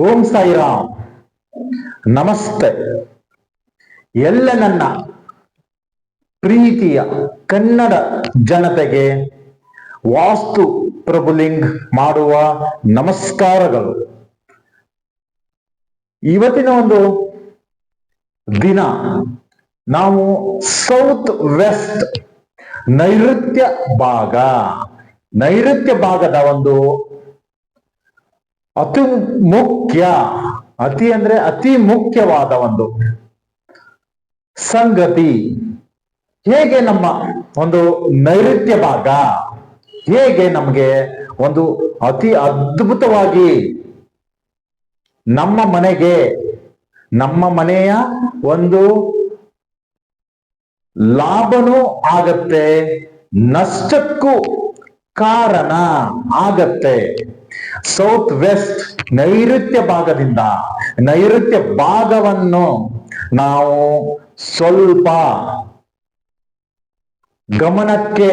ಓಂ ಸಾಯಿರಾಮ್. ನಮಸ್ತೆ. ಎಲ್ಲ ನನ್ನ ಪ್ರೀತಿಯ ಕನ್ನಡ ಜನತೆಗೆ ವಾಸ್ತು ಪ್ರಭುಲಿಂಗ್ ಮಾಡುವ ನಮಸ್ಕಾರಗಳು. ಇವತ್ತಿನ ಒಂದು ದಿನ ನಾವು ಸೌತ್ ವೆಸ್ಟ್ ನೈಋತ್ಯ ಭಾಗ. ನೈಋತ್ಯ ಭಾಗದ ಒಂದು ಅತಿ ಮುಖ್ಯ ಅತಿ ಅಂದ್ರೆ ಅತಿ ಮುಖ್ಯವಾದ ಒಂದು ಸಂಗತಿ. ಹೇಗೆ ನಮ್ಮ ಒಂದು ನೈಋತ್ಯ ಭಾಗ, ಹೇಗೆ ನಮಗೆ ಒಂದು ಅತಿ ಅದ್ಭುತವಾಗಿ ನಮ್ಮ ಮನೆಗೆ, ನಮ್ಮ ಮನೆಯ ಒಂದು ಲಾಭನೂ ಆಗತ್ತೆ, ನಷ್ಟಕ್ಕೂ ಕಾರಣ ಆಗತ್ತೆ. ಸೌತ್ ವೆಸ್ಟ್ ನೈಋತ್ಯ ಭಾಗದಿಂದ ನೈಋತ್ಯ ಭಾಗವನ್ನು ನಾವು ಸ್ವಲ್ಪ ಗಮನಕ್ಕೆ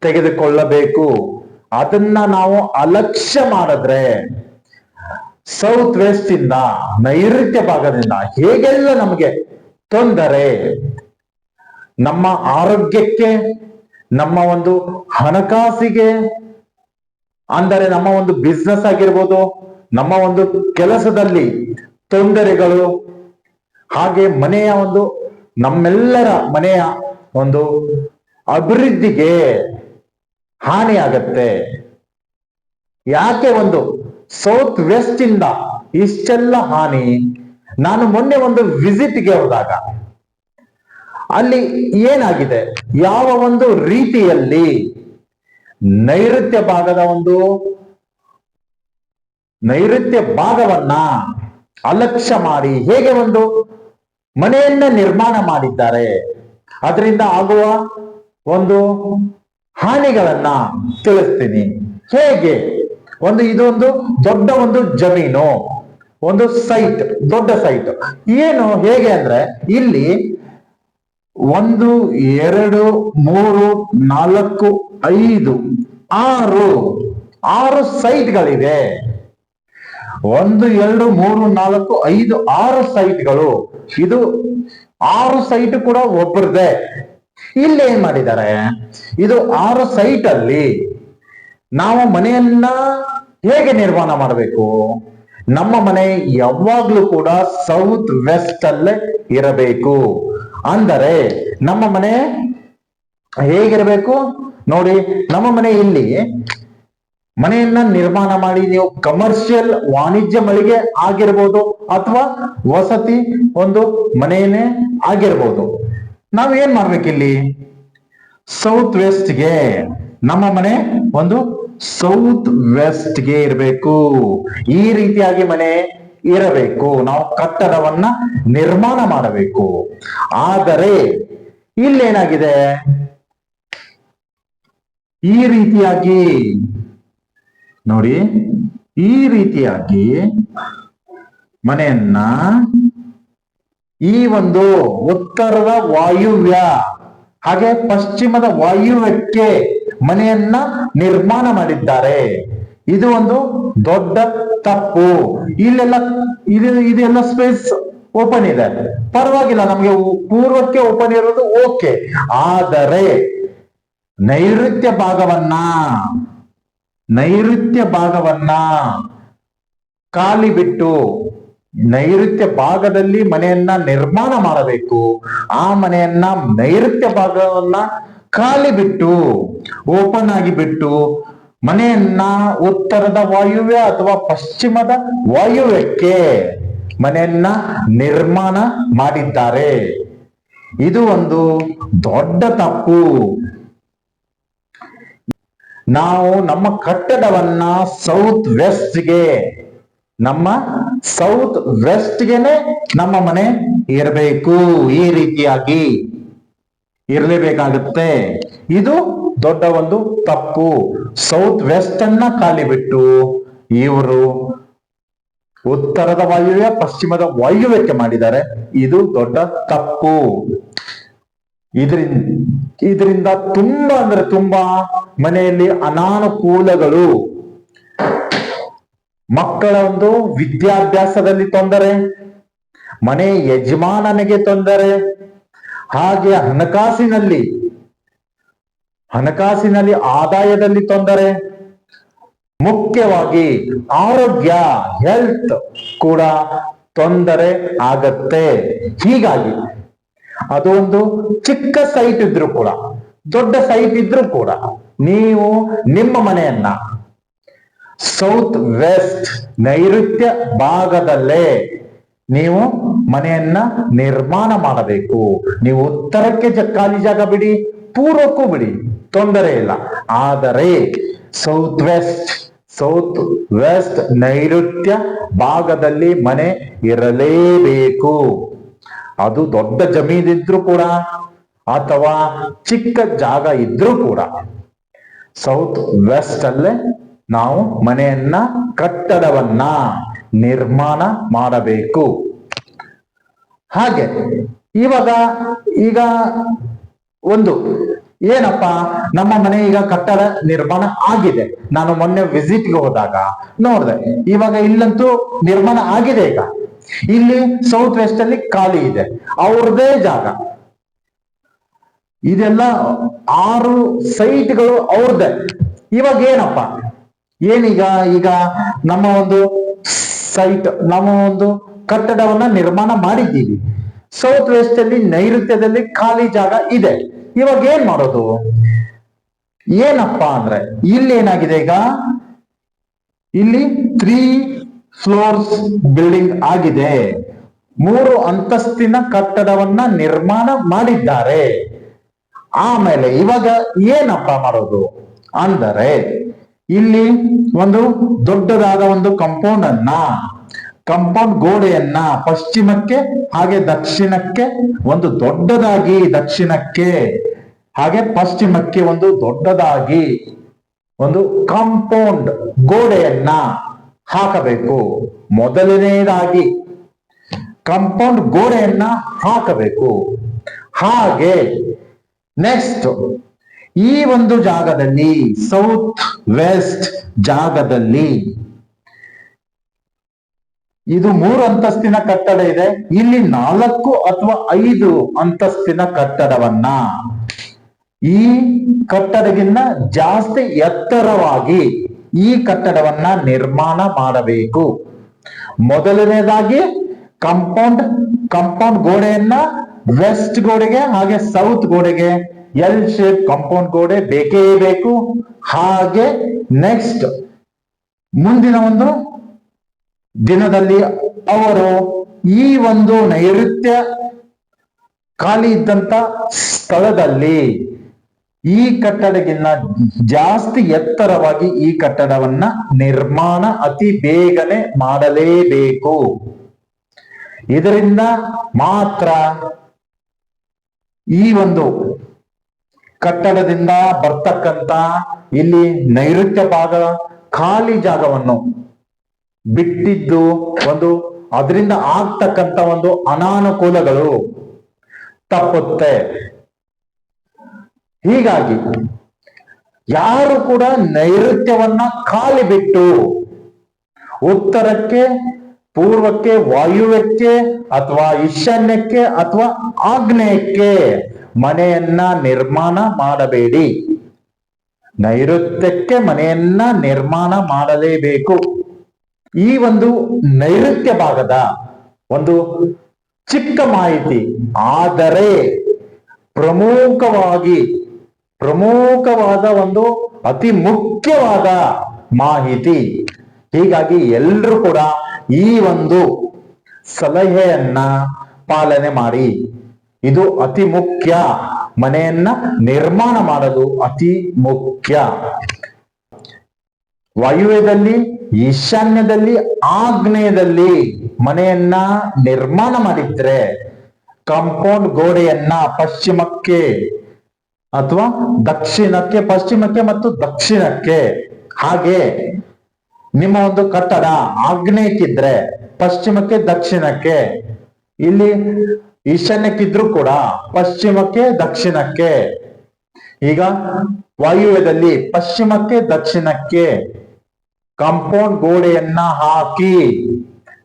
ತೆಗೆದುಕೊಳ್ಳಬೇಕು. ಅದನ್ನ ನಾವು ಅಲಕ್ಷ್ಯ ಮಾಡಿದ್ರೆ ಸೌತ್ ವೆಸ್ಟ್ ಇಂದ ನೈಋತ್ಯ ಭಾಗದಿಂದ ಹೇಗೆಲ್ಲ ನಮಗೆ ತೊಂದರೆ? ನಮ್ಮ ಆರೋಗ್ಯಕ್ಕೆ, ನಮ್ಮ ಒಂದು ಹಣಕಾಸಿಗೆ ಅಂದರೆ ನಮ್ಮ ಒಂದು ಬಿಸ್ನೆಸ್ ಆಗಿರ್ಬೋದು, ನಮ್ಮ ಒಂದು ಕೆಲಸದಲ್ಲಿ ತೊಂದರೆಗಳು, ಹಾಗೆ ಮನೆಯ ಒಂದು ನಮ್ಮೆಲ್ಲರ ಮನೆಯ ಒಂದು ಅಭಿವೃದ್ಧಿಗೆ ಹಾನಿ ಆಗತ್ತೆ ಯಾಕೆ ಒಂದು ಸೌತ್ ವೆಸ್ಟ್ ಇಂದ ಇಷ್ಟೆಲ್ಲ ಹಾನಿ? ನಾನು ಮೊನ್ನೆ ಒಂದು ವಿಸಿಟ್ಗೆ ಹೋದಾಗ, ಅಲ್ಲಿ ಏನಾಗಿದೆ? ಯಾವ ಒಂದು ರೀತಿಯಲ್ಲಿ ನೈಋತ್ಯ ಭಾಗದ ಒಂದು ನೈಋತ್ಯ ಭಾಗವನ್ನ ಅಲಕ್ಷ್ಯ ಮಾಡಿ ಹೇಗೆ ಒಂದು ಮನೆಯನ್ನ ನಿರ್ಮಾಣ ಮಾಡಿದ್ದಾರೆ. ಅದರಿಂದ ಆಗುವ ಒಂದು ಹಾನಿಗಳನ್ನ ತಿಳಿಸ್ತೀನಿ. ಹೇಗೆ? ಒಂದು ಇದೊಂದು ದೊಡ್ಡ ಒಂದು ಜಮೀನು, ಒಂದು ಸೈಟ್ ದೊಡ್ಡ ಸೈಟ್ ಏನು ಹೇಗೆ ಅಂದ್ರೆ ಇಲ್ಲಿ ಒಂದು, ಎರಡು, ಮೂರು, ನಾಲ್ಕು, ಐದು, ಆರು ಆರು ಸೈಟ್ಗಳಿದೆ ಒಂದು, ಎರಡು, ಮೂರು, ನಾಲ್ಕು, ಐದು, ಆರು ಸೈಟ್ಗಳು. ಇದು ಆರು ಸೈಟ್ ಕೂಡ ಒಬ್ಬರದೇ ಇಲ್ಲಿ ಏನ್ ಮಾಡಿದ್ದಾರೆ? ಇದು ಆರು ಸೈಟ್ ಅಲ್ಲಿ ನಾವು ಮನೆಯನ್ನ ಹೇಗೆ ನಿರ್ಮಾಣ ಮಾಡಬೇಕು? ನಮ್ಮ ಮನೆ ಯಾವಾಗ್ಲೂ ಕೂಡ ಸೌತ್ ವೆಸ್ಟ್ ಅಲ್ಲೇ ಇರಬೇಕು. ಅಂದರೆ ನಮ್ಮ ಮನೆ ಹೇಗಿರಬೇಕು? ನೋಡಿ, ನಮ್ಮ ಮನೆ ಇಲ್ಲಿ ಮನೆಯನ್ನ ನಿರ್ಮಾಣ ಮಾಡಿ ನೀವು ಕಮರ್ಷಿಯಲ್ ವಾಣಿಜ್ಯ ಮಳಿಗೆ ಆಗಿರ್ಬೋದು ಅಥವಾ ವಸತಿ ಒಂದು ಮನೆಯನ್ನೇ ಆಗಿರ್ಬೋದು. ನಾವ್ ಏನ್ ಮಾಡ್ಬೇಕಿಲ್ಲಿ ಸೌತ್ ವೆಸ್ಟ್ಗೆ ನಮ್ಮ ಮನೆ ಒಂದು ಸೌತ್ ವೆಸ್ಟ್ಗೆ ಇರಬೇಕು. ಈ ರೀತಿಯಾಗಿ ಮನೆ ಇರಬೇಕು. ನಾವು ಕಟ್ಟಡವನ್ನ ನಿರ್ಮಾಣ ಮಾಡಬೇಕು. ಆದರೆ ಇಲ್ಲೇನಾಗಿದೆ? ಈ ರೀತಿಯಾಗಿ, ನೋಡಿ, ಈ ರೀತಿಯಾಗಿ ಮನೆಯನ್ನ ಈ ಒಂದು ಉತ್ತರದ ವಾಯುವ್ಯ, ಹಾಗೆ ಪಶ್ಚಿಮದ ವಾಯುವ್ಯಕ್ಕೆ ಮನೆಯನ್ನ ನಿರ್ಮಾಣ ಮಾಡಿದ್ದಾರೆ. ಇದು ಒಂದು ದೊಡ್ಡ ತಪ್ಪು. ಇಲ್ಲೆಲ್ಲ ಇದು ಇದೆಲ್ಲ ಸ್ಪೇಸ್ ಓಪನ್ ಇದೆ. ಪರವಾಗಿಲ್ಲ, ನಮಗೆ ಪೂರ್ವಕ್ಕೆ ಓಪನ್ ಇರೋದು ಓಕೆ ಆದರೆ, ನೈಋತ್ಯ ಭಾಗವನ್ನ ನೈಋತ್ಯ ಭಾಗವನ್ನ ಖಾಲಿ ಬಿಟ್ಟು ನೈಋತ್ಯ ಭಾಗದಲ್ಲಿ ಮನೆಯನ್ನ ನಿರ್ಮಾಣ ಮಾಡಬೇಕು. ಆ ಮನೆಯನ್ನ ನೈಋತ್ಯ ಭಾಗವನ್ನ ಖಾಲಿ ಬಿಟ್ಟು ಓಪನ್ ಆಗಿ ಬಿಟ್ಟು ಮನೆಯನ್ನ ಉತ್ತರದ ವಾಯುವ್ಯ ಅಥವಾ ಪಶ್ಚಿಮದ ವಾಯುವ್ಯಕ್ಕೆ ಮನೆಯನ್ನ ನಿರ್ಮಾಣ ಮಾಡಿದ್ದಾರೆ. ಇದು ಒಂದು ದೊಡ್ಡ ತಪ್ಪು. ನಾವು ನಮ್ಮ ಕಟ್ಟಡವನ್ನ ಸೌತ್ ವೆಸ್ಟ್ಗೆ ನಮ್ಮ ಸೌತ್ ವೆಸ್ಟ್ಗೆನೆ ನಮ್ಮ ಮನೆ ಇರಬೇಕು. ಈ ರೀತಿಯಾಗಿ ಇರಲೇಬೇಕಾಗುತ್ತೆ. ಇದು ದೊಡ್ಡ ಒಂದು ತಪ್ಪು ಸೌತ್ ವೆಸ್ಟ್ ಅನ್ನ ಖಾಲಿ ಬಿಟ್ಟು ಇವರು ಉತ್ತರದ ವಾಯುವ್ಯ, ಪಶ್ಚಿಮದ ವಾಯುವ್ಯಕ್ಕೆ ಮಾಡಿದ್ದಾರೆ. ಇದು ದೊಡ್ಡ ತಪ್ಪು ಇದರಿಂದ ಇದರಿಂದ ತುಂಬಾ ಅಂದ್ರೆ ತುಂಬಾ ಮನೆಯಲ್ಲಿ ಅನಾನುಕೂಲಗಳು. ಮಕ್ಕಳ ಒಂದು ವಿದ್ಯಾಭ್ಯಾಸದಲ್ಲಿ ತೊಂದರೆ, ಮನೆ ಯಜಮಾನನಿಗೆ ತೊಂದರೆ, ಹಾಗೆ ಹಣಕಾಸಿನಲ್ಲಿ ಹಣಕಾಸಿನಲ್ಲಿ ಆದಾಯದಲ್ಲಿ ತೊಂದರೆ. ಮುಖ್ಯವಾಗಿ ಆರೋಗ್ಯ ಹೆಲ್ತ್ ಕೂಡ ತೊಂದರೆ ಆಗತ್ತೆ. ಹೀಗಾಗಿ ಅದು ಒಂದು ಚಿಕ್ಕ ಸೈಟ್ ಇದ್ರೂ ಕೂಡ, ದೊಡ್ಡ ಸೈಟ್ ಇದ್ರೂ ಕೂಡ ನೀವು ನಿಮ್ಮ ಮನೆಯನ್ನ ಸೌತ್ ವೆಸ್ಟ್ ನೈಋತ್ಯ ಭಾಗದಲ್ಲೇ ನೀವು ಮನೆಯನ್ನ ನಿರ್ಮಾಣ ಮಾಡಬೇಕು. ನೀವು ಉತ್ತರಕ್ಕೆ ಖಾಲಿ ಜಾಗ ಬಿಡಿ. ಪೂರ್ವಕ್ಕೂ ಬಿಡಿ, ತೊಂದರೆ ಇಲ್ಲ. ಆದರೆ ಸೌತ್ ವೆಸ್ಟ್ ಸೌತ್ ವೆಸ್ಟ್ ನೈಋತ್ಯ ಭಾಗದಲ್ಲಿ ಮನೆ ಇರಲೇಬೇಕು. ಅದು ದೊಡ್ಡ ಜಮೀನಿದ್ರು ಕೂಡ ಅಥವಾ ಚಿಕ್ಕ ಜಾಗ ಇದ್ರೂ ಕೂಡ ಸೌತ್ ವೆಸ್ಟ್ ಅಲ್ಲೇ ನಾವು ಮನೆಯನ್ನ, ಕಟ್ಟಡವನ್ನ ನಿರ್ಮಾಣ ಮಾಡಬೇಕು. ಹಾಗೆ ಇವಾಗ ಈಗ ಒಂದು, ಏನಪ್ಪ, ನಮ್ಮ ಮನೆ ಈಗ ಕಟ್ಟಡ ನಿರ್ಮಾಣ ಆಗಿದೆ. ನಾನು ಮೊನ್ನೆ ವಿಸಿಟ್ಗೆ ಹೋದಾಗ ನೋಡಿದೆ, ಇವಾಗ ಇಲ್ಲಂತೂ ನಿರ್ಮಾಣ ಆಗಿದೆ ಈಗ. ಇಲ್ಲಿ ಸೌತ್ ವೆಸ್ಟ್ ಅಲ್ಲಿ ಖಾಲಿ ಇದೆ. ಅವ್ರದೇ ಜಾಗ. ಇದೆಲ್ಲ ಆರು ಸೈಟ್ಗಳು ಅವ್ರದ್ದೇ. ಇವಾಗ ಏನಪ್ಪ, ಏನೀಗ ಈಗ ನಮ್ಮ ಒಂದು ಸೈಟ್ ನಮ್ಮ ಒಂದು ಕಟ್ಟಡವನ್ನ ನಿರ್ಮಾಣ ಮಾಡಿದ್ದೀವಿ. ಸೌತ್ ವೆಸ್ಟ್ ಅಲ್ಲಿ ನೈಋತ್ಯದಲ್ಲಿ ಖಾಲಿ ಜಾಗ ಇದೆ. ಇವಾಗ ಏನ್ ಮಾಡೋದು? ಏನಪ್ಪಾ ಅಂದ್ರೆ ಇಲ್ಲಿ ಏನಾಗಿದೆ ಈಗ? ಇಲ್ಲಿ ತ್ರೀ ಫ್ಲೋರ್ಸ್ ಬಿಲ್ಡಿಂಗ್ ಆಗಿದೆ. ಮೂರು ಅಂತಸ್ತಿನ ಕಟ್ಟಡವನ್ನ ನಿರ್ಮಾಣ ಮಾಡಿದ್ದಾರೆ. ಆಮೇಲೆ ಇವಾಗ ಏನಪ್ಪ ಮಾಡೋದು? ಅಂದರೆ ಇಲ್ಲಿ ಒಂದು ದೊಡ್ಡದಾದ ಒಂದು ಕಾಂಪೌಂಡ್ ಅನ್ನ ಕಾಂಪೌಂಡ್ ಗೋಡೆಯನ್ನ ಪಶ್ಚಿಮಕ್ಕೆ ಹಾಗೆ ದಕ್ಷಿಣಕ್ಕೆ ಒಂದು ದೊಡ್ಡದಾಗಿ ದಕ್ಷಿಣಕ್ಕೆ ಹಾಗೆ ಪಶ್ಚಿಮಕ್ಕೆ ಒಂದು ದೊಡ್ಡದಾಗಿ ಒಂದು ಕಾಂಪೌಂಡ್ ಗೋಡೆಯನ್ನ ಹಾಕಬೇಕು. ಮೊದಲನೆಯದಾಗಿ ಕಾಂಪೌಂಡ್ ಗೋಡೆಯನ್ನ ಹಾಕಬೇಕು. ಹಾಗೆ ನೆಕ್ಸ್ಟ್ ಈ ಒಂದು ಜಾಗದಲ್ಲಿ ಸೌತ್ ವೆಸ್ಟ್ ಜಾಗದಲ್ಲಿ ಇದು ಮೂರು ಅಂತಸ್ತಿನ ಕಟ್ಟಡ ಇದೆ. ಇಲ್ಲಿ ನಾಲ್ಕು ಅಥವಾ ಐದು ಅಂತಸ್ತಿನ ಕಟ್ಟಡವನ್ನ. ಈ ಕಟ್ಟಡಗಿನ್ನ ಜಾಸ್ತಿ ಎತ್ತರವಾಗಿ ಈ ಕಟ್ಟಡವನ್ನ ನಿರ್ಮಾಣ ಮಾಡಬೇಕು. ಮೊದಲನೇದಾಗಿ ಕಾಂಪೌಂಡ್ ಕಾಂಪೌಂಡ್ ಗೋಡೆಯನ್ನ ವೆಸ್ಟ್ ಗೋಡೆಗೆ ಹಾಗೆ ಸೌತ್ ಗೋಡೆಗೆ ಎಲ್ ಶೇಪ್ ಕಾಂಪೌಂಡ್ ಗೋಡೆ ಬೇಕೇ ಬೇಕು. ಹಾಗೆ ನೆಕ್ಸ್ಟ್ ಮುಂದಿನ ಒಂದು ದಿನದಲ್ಲಿ ಅವರು ಈ ಒಂದು ನೈಋತ್ಯ ಖಾಲಿ ಇದ್ದಂತ ಸ್ಥಳದಲ್ಲಿ ಈ ಕಟ್ಟಡಗಿನ್ನ ಜಾಸ್ತಿ ಎತ್ತರವಾಗಿ ಈ ಕಟ್ಟಡವನ್ನ ನಿರ್ಮಾಣ ಅತಿ ಬೇಗನೆ ಮಾಡಲೇಬೇಕು. ಇದರಿಂದ ಮಾತ್ರ ಈ ಒಂದು ಕಟ್ಟಡದಿಂದ ಬರ್ತಕ್ಕಂತ ಇಲ್ಲಿ ನೈಋತ್ಯ ಭಾಗ ಖಾಲಿ ಜಾಗವನ್ನು ಬಿಟ್ಟಿದ್ದು ಒಂದು ಅದರಿಂದ ಆಗ್ತಕ್ಕಂತ ಒಂದು ಅನಾನುಕೂಲಗಳು ತಪ್ಪುತ್ತೆ. ಹೀಗಾಗಿ ಯಾರು ಕೂಡ ನೈಋತ್ಯವನ್ನ ಖಾಲಿ ಬಿಟ್ಟು ಉತ್ತರಕ್ಕೆ, ಪೂರ್ವಕ್ಕೆ, ವಾಯುವ್ಯಕ್ಕೆ ಅಥವಾ ಈಶಾನ್ಯಕ್ಕೆ ಅಥವಾ ಆಗ್ನೇಯಕ್ಕೆ ಮನೆಯನ್ನ ನಿರ್ಮಾಣ ಮಾಡಬೇಡಿ. ನೈಋತ್ಯಕ್ಕೆ ಮನೆಯನ್ನ ನಿರ್ಮಾಣ ಮಾಡಲೇಬೇಕು. ಈ ಒಂದು ನೈಋತ್ಯ ಭಾಗದ ಒಂದು ಚಿಕ್ಕ ಮಾಹಿತಿ. ಆದರೆ ಪ್ರಮುಖವಾಗಿ, ಪ್ರಮುಖವಾದ ಒಂದು ಅತಿ ಮುಖ್ಯವಾದ ಮಾಹಿತಿ. ಹೀಗಾಗಿ ಎಲ್ಲರೂ ಕೂಡ ಈ ಒಂದು ಸಲಹೆಯನ್ನ ಪಾಲನೆ ಮಾಡಿ. ಇದು ಅತಿ ಮುಖ್ಯ. ಮನೆಯನ್ನ ನಿರ್ಮಾಣ ಮಾಡಲು ಅತಿ ಮುಖ್ಯ. ವಾಯುವ್ಯದಲ್ಲಿ ಈಶಾನ್ಯದಲ್ಲಿ ಆಗ್ನೇಯದಲ್ಲಿ ಮನೆಯನ್ನ ನಿರ್ಮಾಣ ಮಾಡಿದ್ರೆ ಕಾಂಪೌಂಡ್ ಗೋಡೆಯನ್ನ ಪಶ್ಚಿಮಕ್ಕೆ ಅಥವಾ ದಕ್ಷಿಣಕ್ಕೆ, ಪಶ್ಚಿಮಕ್ಕೆ ಮತ್ತು ದಕ್ಷಿಣಕ್ಕೆ. ಹಾಗೆ ನಿಮ್ಮ ಒಂದು ಕಟ್ಟಡ ಆಗ್ನೇಯಕ್ಕಿದ್ರೆ ಪಶ್ಚಿಮಕ್ಕೆ, ದಕ್ಷಿಣಕ್ಕೆ. ಇಲ್ಲಿ ಈಶಾನ್ಯಕ್ಕಿದ್ರು ಕೂಡ ಪಶ್ಚಿಮಕ್ಕೆ, ದಕ್ಷಿಣಕ್ಕೆ. ಈಗ ವಾಯುವ್ಯದಲ್ಲಿ ಪಶ್ಚಿಮಕ್ಕೆ, ದಕ್ಷಿಣಕ್ಕೆ. ಕಾಂಪೌಂಡ್ ಗೋಡೆಯನ್ನ ಹಾಕಿ,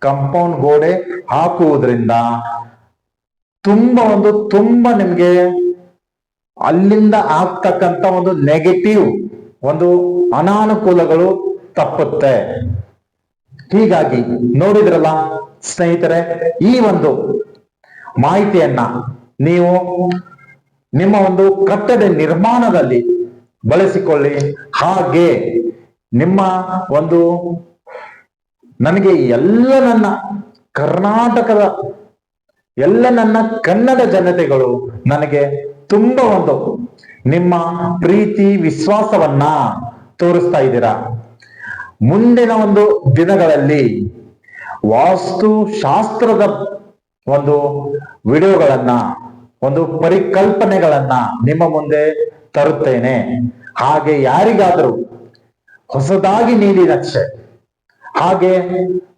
ಕಂಪೌಂಡ್ ಗೋಡೆ ಹಾಕುವುದರಿಂದ ತುಂಬಾ ಒಂದು ತುಂಬಾ ನಿಮ್ಗೆ ಅಲ್ಲಿಂದ ಆಗ್ತಕ್ಕಂತ ಒಂದು ನೆಗೆಟಿವ್ ಒಂದು ಅನಾನುಕೂಲಗಳು ತಪ್ಪುತ್ತೆ. ಹೀಗಾಗಿ ನೋಡಿದ್ರಲ್ಲ ಸ್ನೇಹಿತರೆ, ಈ ಒಂದು ಮಾಹಿತಿಯನ್ನ ನೀವು ನಿಮ್ಮ ಒಂದು ಕಟ್ಟಡ ನಿರ್ಮಾಣದಲ್ಲಿ ಬಳಸಿಕೊಳ್ಳಿ. ಹಾಗೆ ನಿಮ್ಮ ಒಂದು ನನಗೆ ಎಲ್ಲ ನನ್ನ ಕರ್ನಾಟಕದ ಎಲ್ಲ ನನ್ನ ಕನ್ನಡ ಜನತೆಗಳು ನನಗೆ ತುಂಬ ಒಂದು ನಿಮ್ಮ ಪ್ರೀತಿ ವಿಶ್ವಾಸವನ್ನ ತೋರಿಸ್ತಾ ಇದ್ದೀರಾ. ಮುಂದಿನ ಒಂದು ದಿನಗಳಲ್ಲಿ ವಾಸ್ತು ಶಾಸ್ತ್ರದ ಒಂದು ವಿಡಿಯೋಗಳನ್ನ, ಒಂದು ಪರಿಕಲ್ಪನೆಗಳನ್ನ ನಿಮ್ಮ ಮುಂದೆ ತರುತ್ತೇನೆ. ಹಾಗೆ ಯಾರಿಗಾದರೂ ಹೊಸದಾಗಿ ನೀಡಿ ನಕ್ಷೆ. ಹಾಗೆ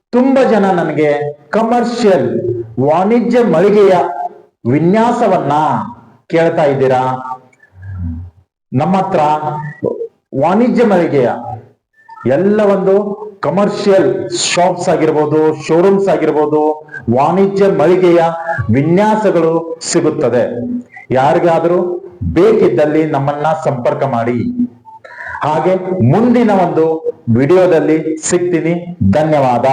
ತುಂಬಾ ಜನ ನನಗೆ ಕಮರ್ಷಿಯಲ್ ವಾಣಿಜ್ಯ ಮಳಿಗೆಯ ವಿನ್ಯಾಸವನ್ನ ಕೇಳ್ತಾ ಇದ್ದೀರಾ? ನಮ್ಮ ಹತ್ರ ವಾಣಿಜ್ಯ ಮಳಿಗೆಯ ಎಲ್ಲ ಒಂದು ಕಮರ್ಷಿಯಲ್ ಶಾಪ್ಸ್ ಆಗಿರ್ಬೋದು ಶೋರೂಮ್ಸ್ ಆಗಿರ್ಬೋದು, ವಾಣಿಜ್ಯ ಮಳಿಗೆಯ ವಿನ್ಯಾಸಗಳು ಸಿಗುತ್ತದೆ. ಯಾರಿಗಾದರೂ ಬೇಕಿದ್ದಲ್ಲಿ ನಮ್ಮನ್ನ ಸಂಪರ್ಕ ಮಾಡಿ. ಹಾಗೆ ಮುಂದಿನ ಒಂದು ವಿಡಿಯೋದಲ್ಲಿ ಸಿಗ್ತೀನಿ. ಧನ್ಯವಾದ.